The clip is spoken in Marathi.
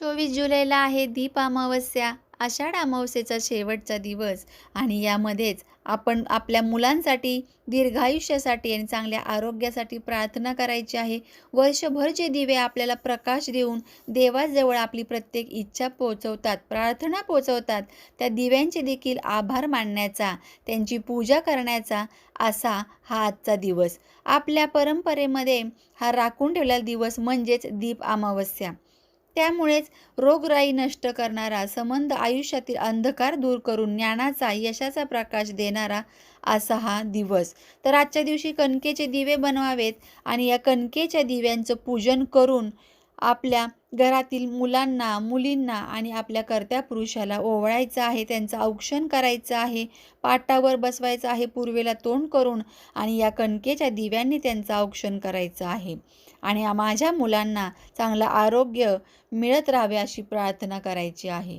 चोवीस जुलैला आहे दीप अमावस्या. आषाढ अमावस्येचा शेवटचा दिवस. आणि यामध्येच आपण आपल्या मुलांसाठी दीर्घायुष्यासाठी आणि चांगल्या आरोग्यासाठी प्रार्थना करायची आहे. वर्षभर जे दिवे आपल्याला प्रकाश देऊन देवाजवळ आपली प्रत्येक इच्छा पोचवतात प्रार्थना पोचवतात त्या दिव्यांचे देखील आभार मानण्याचा त्यांची पूजा करण्याचा असा हा आजचा दिवस. आपल्या परंपरेमध्ये हा राखून ठेवलेला दिवस म्हणजेच दीप अमावस्या. त्यामुळेच रोगराई नष्ट करणारा संबंध आयुष्यातील अंधकार दूर करून ज्ञानाचा यशाचा प्रकाश देणारा असा हा दिवस. तर आजच्या दिवशी कणकेचे दिवे बनवावेत आणि या कणकेच्या दिव्यांचं पूजन करून आपल्या घरातील मुलांना मुलींना आणि आपल्या कर्त्या पुरुषाला ओवळायचं आहे त्यांचं औक्षण करायचं आहे पाटावर बसवायचं आहे पूर्वेला तोंड करून आणि या कणकेच्या दिव्यांनी त्यांचं औक्षण करायचं आहे. आणि माझ्या मुलांना चांगलं आरोग्य मिळत राहावे अशी प्रार्थना करायची आहे.